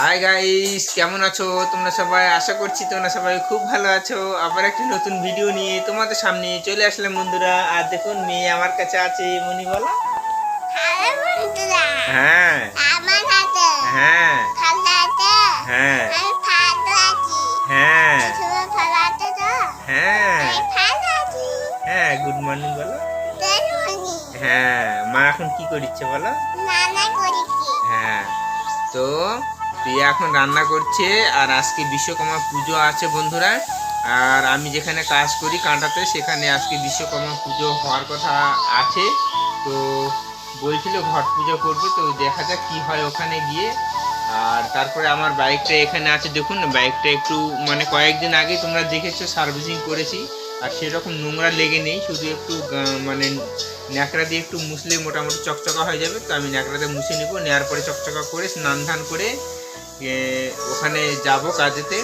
Hi guys কেমন আছো? তোমরা সবাই? আশা করছি তোমরা সবাই খুব ভালো আছো। আবার একটি নতুন ভিডিও নিয়ে তোমাদের সামনে চলে আসলাম বন্ধুরা। আর দেখুন মেয়ে আমার কাছে আছে মনি বলো। হ্যাঁ। হ্যাঁ। হ্যাঁ। হ্যাঁ। হ্যাঁ। হ্যাঁ গুড মর্নিং বলো। হ্যাঁ মা এখন কি করছে বলো? হ্যাঁ। তো প্রিয়া এখন রান্না করছে, আর আজকে বিশ্বকর্মা পুজো আছে বন্ধুরা। আর আমি যেখানে কাজ করি কাঁটাতে, সেখানে আজকে বিশ্বকর্মা পুজো হওয়ার কথা আছে। তো বলছিল ঘট পুজো করবে, তো দেখা যাক কী হয় ওখানে গিয়ে। আর তারপরে আমার বাইকটা এখানে আছে, দেখুন, বাইকটা একটু মানে কয়েকদিন আগে তোমরা দেখেছ, সার্ভিসিং করেছি। আর সেরকম নোংরা লেগে নেই, শুধু একটু মানে ন্যাকড়া দিয়ে একটু মুছলে মোটামুটি চকচকা হয়ে যাবে। তো আমি ন্যাকড়াতে মুছে নিব, নেওয়ার পরে চকচকা করে স্নান ধান করে ওখানে যাব কাজেতে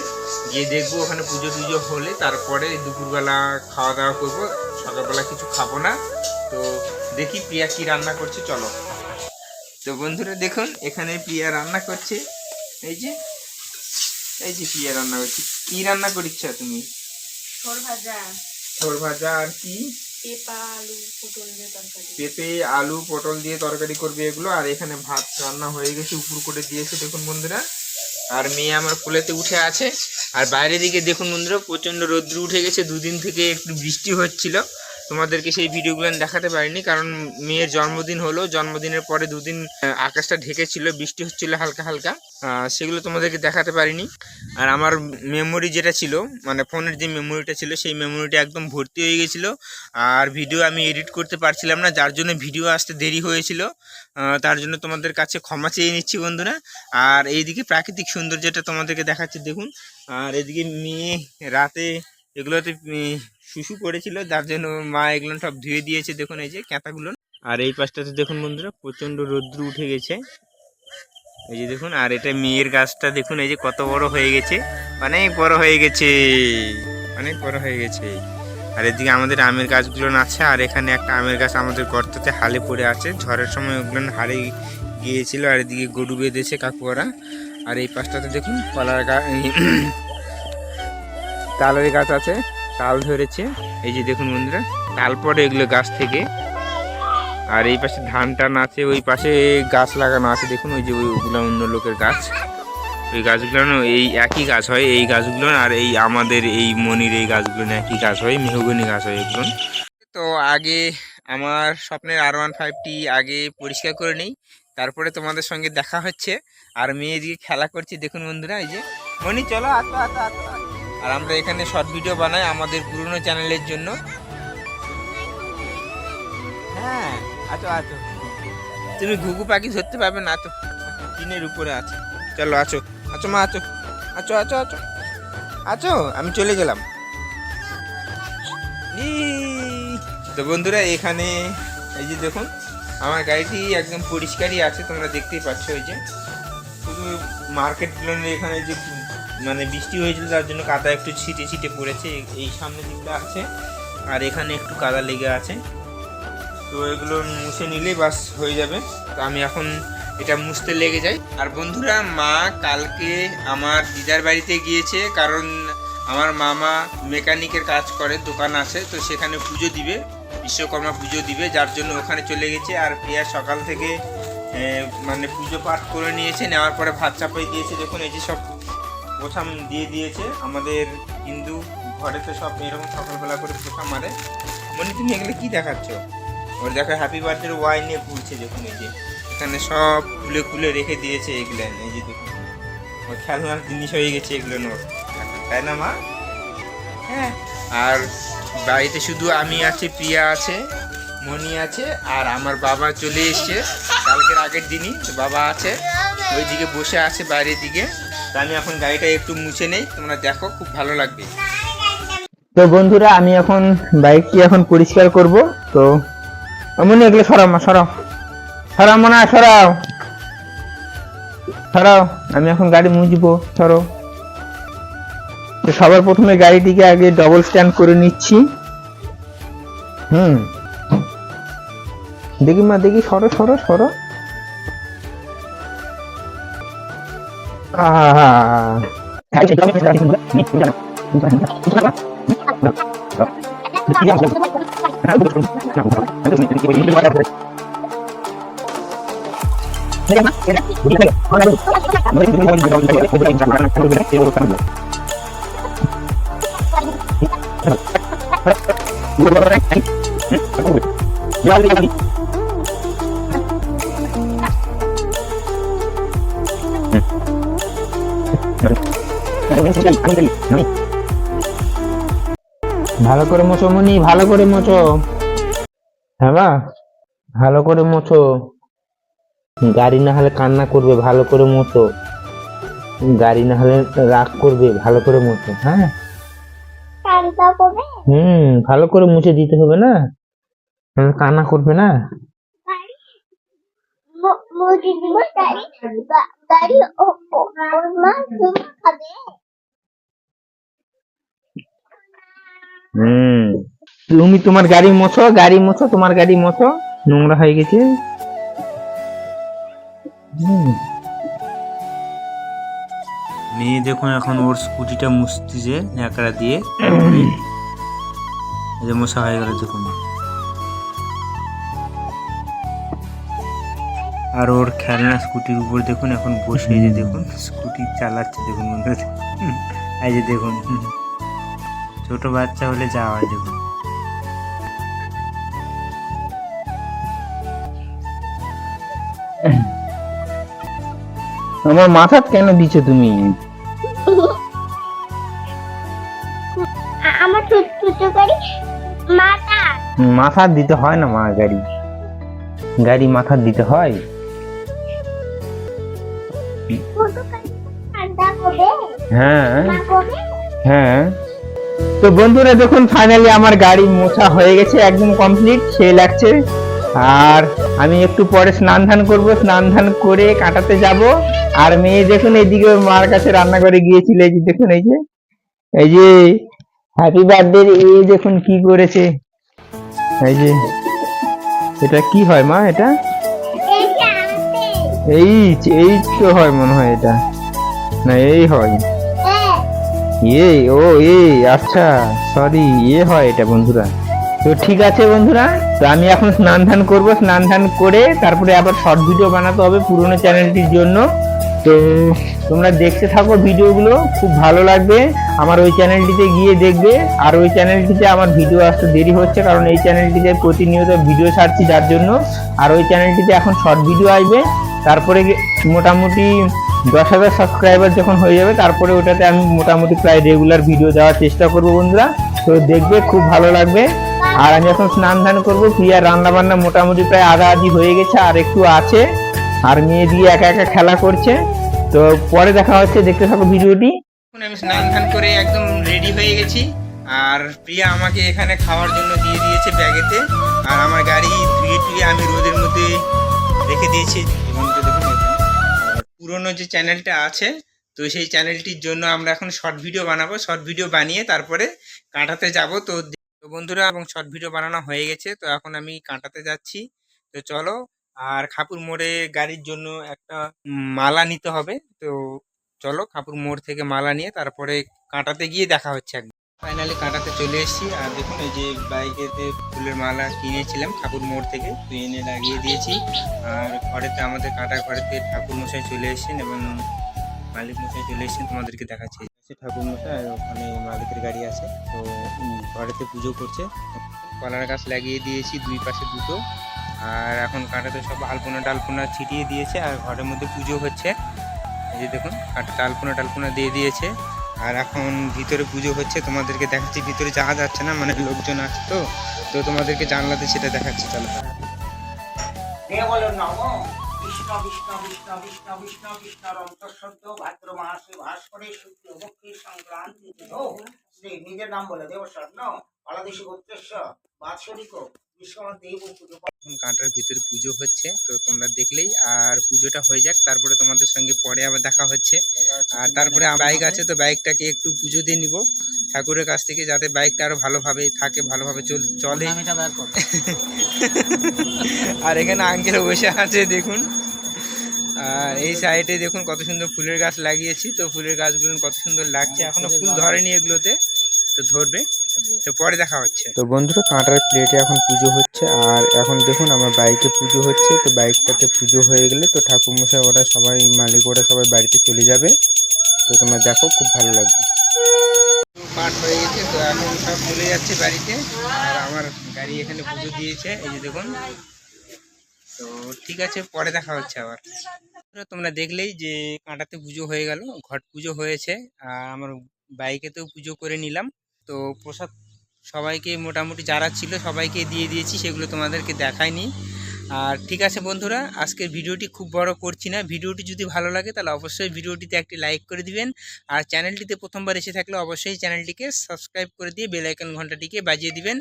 গিয়ে দেখব ওখানে পুজো টুজো হলে তারপরে দুপুরবেলা খাওয়া দাওয়া করব সকালবেলা কিছু খাব না। তো দেখি প্রিয়া কি রান্না করছে চলো। তো বন্ধুরা দেখুন এখানে প্রিয়া রান্না করছে। এই যে এই যে প্রিয়া রান্না করছে। কি রান্না করিচ্ছ তুমি? ছোট ভাজা। ভাজা আর কি? পেঁপে আলু পটল দিয়ে তরকারি করবে এগুলো। আর এখানে ভাত রান্না হয়ে গেছে উপর করে দিয়েছে। দেখুন বন্ধুরা আর মেয়ে আমার কোলেতে উঠে আছে। আর বাইরের দিকে দেখুন বন্ধুরা, প্রচণ্ড রৌদ্র উঠে গেছে। দুদিন থেকে একটু বৃষ্টি হচ্ছিল। তোমাদেরকে সেই ভিডিওগুলো দেখাতে পারিনি, কারণ মেয়ের জন্মদিন হলো, জন্মদিনের পরে দুদিন আকাশটা ঢেকেছিল, বৃষ্টি হচ্ছিল হালকা হালকা সেগুলো তোমাদেরকে দেখাতে পারিনি। আর আমার মেমোরি যেটা ছিল মানে ফোনের যে মেমোরিটা ছিল, সেই মেমোরিটা একদম ভর্তি হয়ে গেছিল। আর ভিডিও আমি এডিট করতে পারছিলাম না, যার জন্য ভিডিও আসতে দেরি হয়েছিল। তার জন্য তোমাদের কাছে ক্ষমা চেয়ে নিচ্ছি বন্ধুরা। আর এইদিকে প্রাকৃতিক সৌন্দর্যটা তোমাদেরকে দেখাচ্ছি, দেখুন। আর এদিকে মেয়ে রাতে এগুলোতে শুশু করেছিল, যার জন্য মা এগুলো সব ধুয়ে দিয়েছে, দেখুন এই যে ক্যাঁথাগুলো আর এই পাশটাতে দেখুন বন্ধুরা, প্রচণ্ড রৌদ্র উঠে গেছে। এই যে দেখুন, আর এটা মেয়ের গাছটা, দেখুন এই যে কত বড় হয়ে গেছে। অনেক বড় হয়ে গেছে, অনেক বড় হয়ে গেছে। আর এদিকে আমাদের আমের গাছগুলো আছে আর এখানে একটা আমের গাছ আমাদের গর্ততে হালে পড়ে আছে। ঝড়ের সময় ওগুলো হারে গিয়েছিল, আর এদিকে গরু বেঁধেছে কাকুয়ারা। আর এই পাশটাতে দেখুন, কলার গাছ তালের গাছ আছে, তাল ধরেছে। এই যে দেখুন বন্ধুরা তাল পড়ে এগুলো গাছ থেকে। আর এই পাশে ধান টান আছে, ওই পাশে গাছ লাগানো আছে। দেখুন, ওই যে ওইগুলো অন্য লোকের গাছ। ওই গাছগুলো এই একই গাছ হয় এই গাছগুলো, আর এই আমাদের এই মনির এই গাছগুলো একই গাছ হয়, মেহগনি গাছ হয় এগুলো। তো আগে আমার স্বপ্নের আর ওয়ান ফাইভটি আগে পরিষ্কার করে নিই, তারপরে তোমাদের সঙ্গে দেখা হচ্ছে। আর মেয়ে এদিকে খেলা করছে, দেখুন বন্ধুরা, এই যে। মনি, চলো আতো আতো আতো আতো। আর আমরা এখানে শর্ট ভিডিও বানাই আমাদের পুরনো চ্যানেলের জন্য। হ্যাঁ আছো আছো তুমি ঘুঘু পাখি ধরতে পারবে না তো টিনের উপরে আছে। চলো, আছো। আছো, মা, আছো। আছো আছো আছো। আছো, আমি চলে গেলাম! তো বন্ধুরা, এখানে এই যে দেখুন, আমার গাড়িটি একদম পরিষ্কারই আছে, তোমরা দেখতেই পাচ্ছ ওই যে। শুধু মার্কেটগুলো এখানে যে মানে বৃষ্টি হয়েছিল, তার জন্য কাদা একটু ছিটে ছিটে পড়েছে, এই- সামনে দিকটা আছে, আর এখানে একটু কাদা লেগে আছে। তো এগুলো মুছে নিলেই বাস হয়ে যাবে। তো আমি এখন এটা মুছতে লেগে যাই। আর বন্ধুরা, মা কালকে আমার দিদার বাড়িতে গিয়েছে, কারণ আমার মামা মেকানিকের কাজ করে, দোকান আছে, তো সেখানে পুজো দিবে, বিশ্বকর্মা পুজো দিবে, যার জন্য ওখানে চলে গেছে। আর প্রিয়া সকাল থেকে মানে পুজো পাঠ করে নিয়েছে, নেওয়ার পরে ভাত চাপাই দিয়েছে। দেখুন, এই যে সব পোছাম দিয়ে দিয়েছে। আমাদের হিন্দু ঘরে তো সব এরকম সকালবেলা করে পোছা মারে। মনে, তুমি এগুলো কি দেখাচ্ছ? ওর দেখো হ্যাপি বার্থডে ওয়াই নিয়ে ঘুরছে দেখুন এই যে। এখানে সব খুলে খুলে রেখে দিয়েছে এগুলো। এই যে দেখুন। ওর খেলনার জিনিস হয়ে গেছে এগুলো নোট। তাই না, মা? হ্যাঁ। আর বাড়িতে শুধু আমি আছি, প্রিয়া আছে, মনি আছে, আর আমার বাবা চলে এসছে। কালকের আগের দিনই বাবা আছে। ওইদিকে বসে আছে বাইরের দিকে। আমি এখন গাড়িটা একটু মুছে নেই। তোমরা দেখো, খুব ভালো লাগবে। তো বন্ধুরা, আমি এখন বাইকটি এখন পরিষ্কার করব। তো মনে এগুলো সরাও, মা, সরাও। সরাও মনে সরাও। সরাও, আমি এখন গাড়ি মুছবো সরো তো সবার প্রথমে গাড়িটিকে আগে ডবল স্ট্যান্ড করে নিচ্ছি। হুম। দেখি মা, দেখি, সরো সরো সরো। Ah. Jangan ভালো করে মোছো মনি ভালো করে মোছো। হ্যাঁ মা ভালো করে মোছো। গাড়ি না হলে কান্না করবে ভালো করে মোছো। গাড়ি না হলে রাগ করবে ভালো করে মোছো হ্যাঁ? হুম ভালো করে মুছে দিতে হবে না? নাহলে কান্না করবে না? ও তুমি খাবে। হুম। তুমি তোমার গাড়ি মোছো গাড়ি মোছো তোমার গাড়ি মোছো নোংরা হয়ে গেছে। মেয়ে দেখুন এখন ওর স্কুটিটা মুছতেছে ন্যাকড়া দিয়ে। এই যে মশা হয়ে গেল দেখুন। আর ওর খেলনা স্কুটির উপর দেখুন এখন বসে এই যে দেখুন স্কুটি চালাচ্ছে দেখুন বন্ধুরা। এই যে দেখুন। ছোট বাচ্চা হলে যা হয় দেখুন। আমার মাথা কেন দিছো তুমি? আমার ছোট ছোট গাড়ি মাথা। মাথা দিতে হয় না মা গাড়ি। গাড়ি মাথা দিতে হয়? হ্যাঁ। হ্যাঁ। তো বন্ধুরা দেখুন ফাইনালি আমার গাড়ি মোছা হয়ে গেছে একদম কমপ্লিট সে লাগছে। আর আমি একটু পরে স্নান ধান করব স্নান ধান করে কাটাতে যাব। আর মেয়ে দেখুন এইদিকে মার কাছে রান্না করে গিয়েছিল এই যে দেখুন এই যে এই যে হ্যাপি বার্থডে এই দেখুন কি করেছে। এই যে এটা কি হয় মা এটা? এই এই এই তো হয় মনে হয় এটা। না এই হ্যাঁ। এ ও এ আচ্ছা সরি এ হয় এটা বন্ধুরা। তো ঠিক আছে বন্ধুরা, তো আমি এখন স্নান ধান করব, স্নান ধান করে তারপরে আবার শর্ট ভিডিও বানাতে হবে পুরোনো চ্যানেলটির জন্য। তো তোমরা দেখতে থাকো ভিডিওগুলো, খুব ভালো লাগবে। আমার ওই চ্যানেলটিতে গিয়ে দেখবে, আর ওই চ্যানেলটিতে আমার ভিডিও আসতে দেরি হচ্ছে, কারণ এই চ্যানেলটিতে প্রতিনিয়ত ভিডিও ছাড়ছি যার জন্য। আর ওই চ্যানেলটিতে এখন শর্ট ভিডিও আসবে। তারপরে মোটামুটি দশ হাজার সাবস্ক্রাইবার যখন হয়ে যাবে, তারপরে ওটাতে আমি মোটামুটি প্রায় রেগুলার ভিডিও দেওয়ার চেষ্টা করব বন্ধুরা। তো দেখবে খুব ভালো লাগবে। আর আমি এখন স্নান ধান করব, প্রিয়ার রান্না বান্না মোটামুটি প্রায় আধা আধি হয়ে গেছে, আর একটু আছে। আর মেয়ে দিয়ে একা একা খেলা করছে। তো পরে দেখা হচ্ছে, দেখতে থাকো ভিডিওটি। আমি স্নান ধান করে একদম রেডি হয়ে গেছি। আর প্রিয়া আমাকে এখানে খাওয়ার জন্য দিয়ে দিয়েছে ব্যাগেতে আর আমার গাড়ি ধুয়ে টুয়ে আমি রোদের মধ্যে রেখে দিয়েছি। পুরোনো যে চ্যানেলটা আছে, তো সেই চ্যানেলটির জন্য আমরা এখন শর্ট ভিডিও বানাবো। শর্ট ভিডিও বানিয়ে তারপরে কাঁটাতে যাব। তো বন্ধুরা, এবং শর্ট ভিডিও বানানো হয়ে গেছে, তো এখন আমি কাঁটাতে যাচ্ছি। তো চলো, আর খাপুর মোড়ে গাড়ির জন্য একটা মালা নিতে হবে। তো চলো, খাপুর মোড় থেকে মালা নিয়ে তারপরে কাঁটাতে গিয়ে দেখা হচ্ছে একদম। ফাইনালি কাঁটাতে চলে এসেছি। আর দেখুন এই যে বাইকেতে ফুলের মালা কিনেছিলাম ঠাকুর মোড় থেকে তো এনে লাগিয়ে দিয়েছি। আর ঘরেতে আমাদের কাঁটা ঘরেতে ঠাকুর মশাই চলে এসেছেন এবং মালিক মশাই চলে এসেছেন তোমাদেরকে দেখাচ্ছি। ঠাকুর মশাই আর ওখানে মালিকের গাড়ি আছে তো ঘরেতে পুজো করছে। কলার গাছ লাগিয়ে দিয়েছি দুই পাশে দুটো। আর এখন কাঁটাতে সব আলপনা টালপনা ছিটিয়ে দিয়েছে আর ঘরের মধ্যে পুজো হচ্ছে। এই যে দেখুন কাঁটাতে আলপনা টালপনা দিয়ে দিয়েছে। আর এখন ভিতরে পুজো হচ্ছে, তোমাদেরকে দেখাচ্ছি, ভিতরে যাওয়া যাচ্ছে না মানে লোকজন আছে তো তো তোমাদেরকে জানলাতে সেটা দেখাচ্ছি, চলো। কৃষ্ণ সংক্রান্তি নিজের নাম বলে দেবস্বর্ণ বাংলাদেশি গোত্রেশ্বর, বাৎসরিক কাঁটার ভিতরে পুজো হচ্ছে তো তোমরা দেখলেই। আর পুজোটা হয়ে যাক তারপরে তোমাদের সঙ্গে পরে আবার দেখা হচ্ছে। আর তারপরে বাইক আছে তো বাইকটাকে একটু পুজো দিয়ে নিব। ঠাকুরের কাছ থেকে যাতে বাইকটা আরও ভালোভাবে থাকে ভালোভাবে চল চলে। আর এখানে আঙ্কেল বসে আছে দেখুন। আর এই সাইডে দেখুন কত সুন্দর ফুলের গাছ লাগিয়েছি তো ফুলের গাছগুলো কত সুন্দর লাগছে। এখনও ফুল ধরেনি এগুলোতে তো ধরবে। তো পরে দেখা হচ্ছে। তো বন্ধুরা কাঁটার প্লেটে এখন পুজো হচ্ছে। আর এখন দেখুন আমার বাইকে পুজো হচ্ছে। তো বাইকটাতে পুজো হয়ে গেলে তো ঠাকুরমশাই ওরা সবাই মালিক ওরা সবাই বাড়িতে চলে যাবে। তো তোমরা দেখো খুব ভালো লাগবে। পাঠ হয়ে গেছে তো এখন সব চলে যাচ্ছে বাড়িতে। আর আমার গাড়ি এখানে পুজো দিয়েছে এই যে দেখুন। তো ঠিক আছে পরে দেখা হচ্ছে আবার। তোমরা দেখলেই যে কাঁটাতে পুজো হয়ে গেল ঘট পুজো হয়েছে। আর আমার বাইকেতেও পুজো করে নিলাম। তো প্রসাদ সবাইকে মোটামুটি যারা ছিল সবাইকে দিয়ে দিয়েছি, সেগুলো তোমাদেরকে দেখায়নি আর ঠিক আছে বন্ধুরা, আজকের ভিডিওটি খুব বড় করছি না। ভিডিওটি যদি ভালো লাগে তাহলে অবশ্যই ভিডিওটিতে একটি লাইক করে দিবেন। আর চ্যানেলটিতে প্রথমবার এসে থাকলে অবশ্যই চ্যানেলটিকে সাবস্ক্রাইব করে দিয়ে বেল আইকন ঘন্টাটিকে বাজিয়ে দিবেন।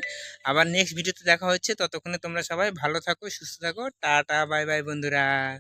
আবার নেক্সট ভিডিওতে দেখা হচ্ছে, ততক্ষণে তোমরা সবাই ভালো থাকো, সুস্থ থাকো। টাটা, বাই বাই বন্ধুরা।